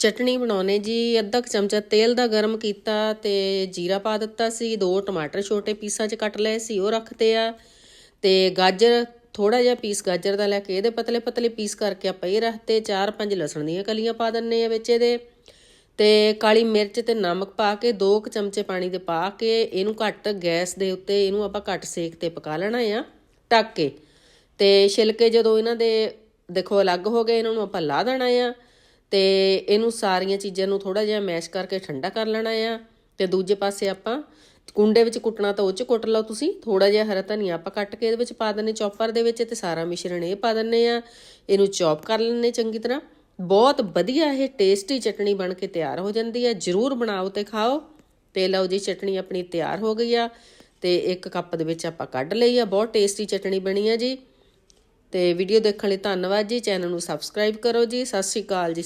ਚਟਣੀ ਬਣਾਉਣੇ ਜੀ, ਅੱਧਾ ਕੁ ਚਮਚਾ ਤੇਲ ਦਾ ਗਰਮ ਕੀਤਾ ਤੇ ਜੀਰਾ ਪਾ ਦਿੱਤਾ ਸੀ, ਦੋ ਟਮਾਟਰ ਛੋਟੇ ਪੀਸਾਂ 'ਚ ਕੱਟ ਲਏ ਸੀ, ਉਹ ਰੱਖਤੇ ਆ ਤੇ ਗਾਜਰ ਥੋੜਾ ਜਿਹਾ ਪੀਸ ਗਾਜਰ ਦਾ ਲੈ ਕੇ ਇਹਦੇ ਪਤਲੇ ਪਤਲੇ ਪੀਸ ਕਰਕੇ ਆਪਾਂ ਇਹ ਰੱਖਤੇ, ਚਾਰ ਪੰਜ ਲਸਣ ਦੀਆਂ ਕਲੀਆਂ ਪਾ ਦਿੰਨੇ ਆ ਵਿੱਚ ਇਹਦੇ ਤੇ ਕਾਲੀ ਮਿਰਚ ਤੇ ਨਮਕ ਪਾ ਕੇ, ਦੋ ਕੁ ਚਮਚੇ ਪਾਣੀ ਦੇ ਪਾ ਕੇ ਇਹਨੂੰ ਘੱਟ ਗੈਸ ਦੇ ਉੱਤੇ ਇਹਨੂੰ ਆਪਾਂ ਘੱਟ ਸੇਕ ਤੇ ਪਕਾ ਲੈਣਾ ਆ, ਢੱਕ ਕੇ ਤੇ ਛਿਲਕੇ ਜਦੋਂ ਇਹਨਾਂ ਦੇ ਦੇਖੋ ਅਲੱਗ ਹੋ ਗਏ, ਇਹਨਾਂ ਨੂੰ ਆਪਾਂ ਲਾ ਦੇਣਾ ਆ ਤੇ ਇਹਨੂੰ ਸਾਰੀਆਂ ਚੀਜ਼ਾਂ ਨੂੰ ਥੋੜਾ ਜਿਹਾ ਮੈਸ਼ ਕਰਕੇ ਠੰਡਾ ਕਰ ਲੈਣਾ ਆ। ਤੇ ਦੂਜੇ ਪਾਸੇ ਆਪਾਂ ਕੁੰਡੇ ਵਿੱਚ ਕੁੱਟਣਾ ਤਾਂ ਉਹ ਚ ਕੁੱਟ ਲਓ ਤੁਸੀਂ। ਥੋੜਾ ਜਿਹਾ ਹਰਾ ਧਨੀਆ ਆਪਾਂ ਕੱਟ ਕੇ ਇਹਦੇ ਵਿੱਚ ਪਾ ਦਿੰਨੇ ਚੌਪਰ ਦੇ ਵਿੱਚ ਤੇ ਸਾਰਾ ਮਿਸ਼ਰਣ ਇਹ ਪਾ ਦਿੰਨੇ ਆ ਇਹਨੂੰ ਚੌਪ ਕਰ ਲੈਣੇ ਚੰਗੀ ਤਰ੍ਹਾਂ। ਬਹੁਤ ਵਧੀਆ ਇਹ ਟੇਸਟੀ ਚਟਣੀ ਬਣ ਕੇ ਤਿਆਰ ਹੋ ਜਾਂਦੀ ਹੈ ਜਰੂਰ ਬਣਾਓ ਤੇ ਖਾਓ। ਤੇ ਲਓ ਜੀ ਚਟਣੀ ਆਪਣੀ ਤਿਆਰ ਹੋ ਗਈ ਆ। ਤੇ ਇੱਕ ਕੱਪ ਦੇ ਵਿੱਚ ਆਪਾਂ ਕੱਢ ਲਈ ਆ। ਬਹੁਤ ਟੇਸਟੀ ਚਟਣੀ ਬਣੀ ਆ ਜੀ। ਤੇ ਵੀਡੀਓ ਦੇਖਣ ਲਈ ਧੰਨਵਾਦ ਜੀ। ਚੈਨਲ ਨੂੰ ਸਬਸਕ੍ਰਾਈਬ ਕਰੋ ਜੀ। ਸਤਿ ਸ਼੍ਰੀ ਅਕਾਲ ਜੀ।